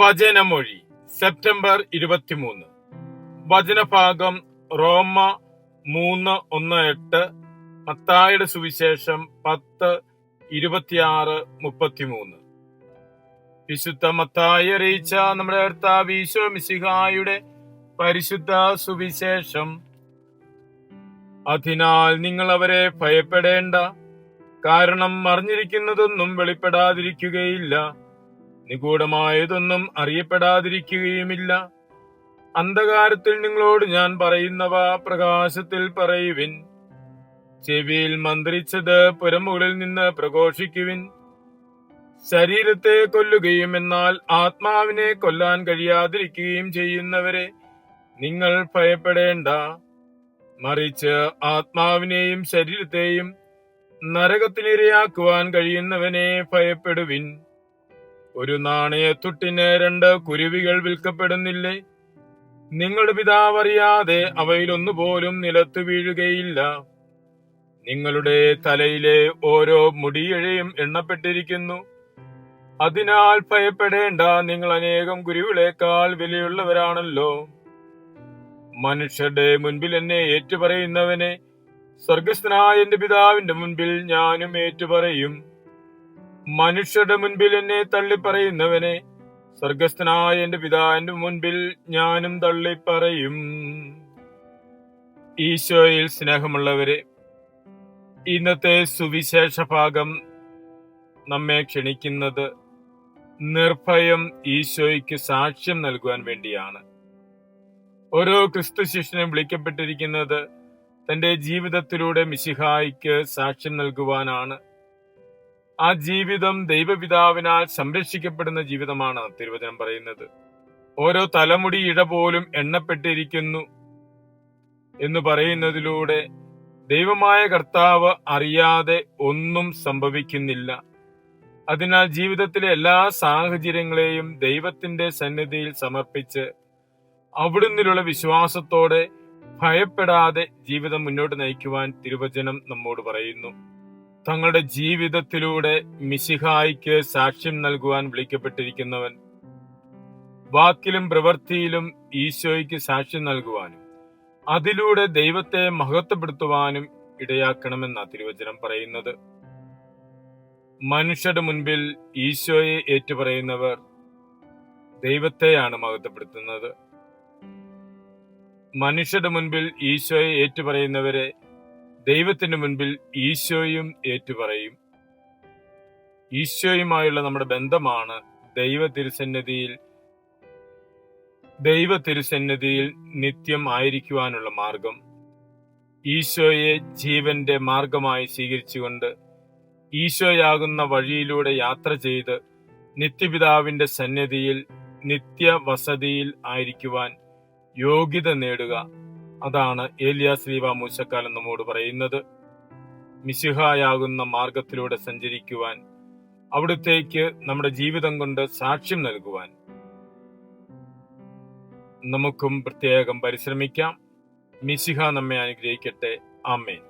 വചനമൊഴി September ഇരുപത്തിമൂന്ന്. വചനഭാഗം റോമ മൂന്ന് ഒന്ന് എട്ട് മത്തായുടെ സുവിശേഷം പത്ത് ഇരുപത്തിയാറ് മുപ്പത്തിമൂന്ന്. വിശുദ്ധ മത്തായി അറിയിച്ച നമ്മുടെ മിശിഹായുടെ പരിശുദ്ധ സുവിശേഷം. അതിനാൽ നിങ്ങൾ അവരെ ഭയപ്പെടേണ്ട. കാരണം മറിഞ്ഞിരിക്കുന്നതൊന്നും വെളിപ്പെടാതിരിക്കുകയില്ല. നിഗൂഢമായതൊന്നും അറിയപ്പെടാതിരിക്കുകയുമില്ല. അന്ധകാരത്തിൽ നിങ്ങളോട് ഞാൻ പറയുന്നവ പ്രകാശത്തിൽ പറയുവിൻ. ചെവിയിൽ മന്ത്രിച്ചത് പുരമുകളിൽ നിന്ന് പ്രഘോഷിക്കുവിൻ. ശരീരത്തെ കൊല്ലുകയും എന്നാൽ ആത്മാവിനെ കൊല്ലാൻ കഴിയാതിരിക്കുകയും ചെയ്യുന്നവരെ നിങ്ങൾ ഭയപ്പെടേണ്ട. മറിച്ച് ആത്മാവിനെയും ശരീരത്തെയും നരകത്തിനിരയാക്കുവാൻ കഴിയുന്നവനെ ഭയപ്പെടുവിൻ. ഒരു നാണയത്തുട്ടിന് രണ്ട് കുരുവികൾ വിൽക്കപ്പെടുന്നില്ലേ? നിങ്ങളുടെ പിതാവ് അറിയാതെ അവയിലൊന്നുപോലും നിലത്തു വീഴുകയില്ല. നിങ്ങളുടെ തലയിലെ ഓരോ മുടിയഴയും എണ്ണപ്പെട്ടിരിക്കുന്നു. അതിനാൽ ഭയപ്പെടേണ്ട നിങ്ങൾ അനേകം ഗുരുവിളേക്കാൾ വിലയുള്ളവരാണല്ലോ. മനുഷ്യരുടെ മുൻപിൽ എന്നെ ഏറ്റുപറയുന്നവനെ സ്വർഗസ്ഥനായ എന്റെ പിതാവിന്റെ മുൻപിൽ ഞാനും ഏറ്റുപറയും. മനുഷ്യരുടെ മുൻപിൽ എന്നെ തള്ളിപ്പറയുന്നവനെ സ്വർഗസ്ഥനായ എന്റെ പിതാവിന്റെ മുൻപിൽ ഞാനും തള്ളിപ്പറയും. ഈശോയിൽ സ്നേഹമുള്ളവരെ ഇന്നത്തെ സുവിശേഷ ഭാഗം നമ്മെ ക്ഷണിക്കുന്നത് നിർഭയം ഈശോയ്ക്ക് സാക്ഷ്യം നൽകുവാൻ വേണ്ടിയാണ്. ഓരോ ക്രിസ്തു ശിഷ്യനും വിളിക്കപ്പെട്ടിരിക്കുന്നത് തന്റെ ജീവിതത്തിലൂടെ മിശിഹായിക്ക് സാക്ഷ്യം നൽകുവാനാണ്. ആ ജീവിതം ദൈവപിതാവിനാൽ സംരക്ഷിക്കപ്പെടുന്ന ജീവിതമാണ് തിരുവചനം പറയുന്നത്. ഓരോ തലമുടി ഇട പോലും എണ്ണപ്പെട്ടിരിക്കുന്നു എന്ന് പറയുന്നതിലൂടെ ദൈവമായ കർത്താവ് അറിയാതെ ഒന്നും സംഭവിക്കുന്നില്ല. അതിനാൽ ജീവിതത്തിലെ എല്ലാ സാഹചര്യങ്ങളെയും ദൈവത്തിന്റെ സന്നിധിയിൽ സമർപ്പിച്ച് അവിടുന്നിലുള്ള വിശ്വാസത്തോടെ ഭയപ്പെടാതെ ജീവിതം മുന്നോട്ട് നയിക്കുവാൻ തിരുവചനം നമ്മോട് പറയുന്നു. തങ്ങളുടെ ജീവിതത്തിലൂടെ മിശിഹായിക്ക് സാക്ഷ്യം നൽകുവാൻ വിളിക്കപ്പെട്ടിരിക്കുന്നവൻ വാക്കിലും പ്രവൃത്തിയിലും ഈശോയ്ക്ക് സാക്ഷ്യം നൽകുവാനും അതിലൂടെ ദൈവത്തെ മഹത്വപ്പെടുത്തുവാനും ഇടയാക്കണമെന്ന തിരുവചനം പറയുന്നത്. മനുഷ്യരുടെ മുൻപിൽ ഈശോയെ ഏറ്റുപറയുന്നവർ ദൈവത്തെയാണ് മഹത്വപ്പെടുത്തുന്നത്. മനുഷ്യരുടെ മുൻപിൽ ഈശോയെ ഏറ്റുപറയുന്നവരെ ദൈവത്തിന്റെ മുൻപിൽ ഈശോയും ഏറ്റുപറയും. ഈശോയുമായുള്ള നമ്മുടെ ബന്ധമാണ് ദൈവ തിരുസന്നിധിയിൽ ദൈവ തിരുസന്നിധിയിൽ നിത്യം ആയിരിക്കുവാനുള്ള മാർഗം. ഈശോയെ ജീവന്റെ മാർഗമായി സ്വീകരിച്ചുകൊണ്ട് ഈശോയാകുന്ന വഴിയിലൂടെ യാത്ര ചെയ്ത് നിത്യപിതാവിന്റെ സന്നിധിയിൽ നിത്യവസതിയിൽ ആയിരിക്കുവാൻ യോഗ്യത നേടുക. അതാണ് ഏലിയ ശ്രീവ മൂശക്കാലൻ നമ്മോട് പറയുന്നത്. മിശിഹായാകുന്ന മാർഗത്തിലൂടെ സഞ്ചരിക്കുവാൻ അവിടുത്തേക്ക് നമ്മുടെ ജീവിതം കൊണ്ട് സാക്ഷ്യം നൽകുവാൻ നമുക്കും പ്രത്യേകം പരിശ്രമിക്കാം. മിശിഹ നമ്മെ അനുഗ്രഹിക്കട്ടെ. ആമേൻ.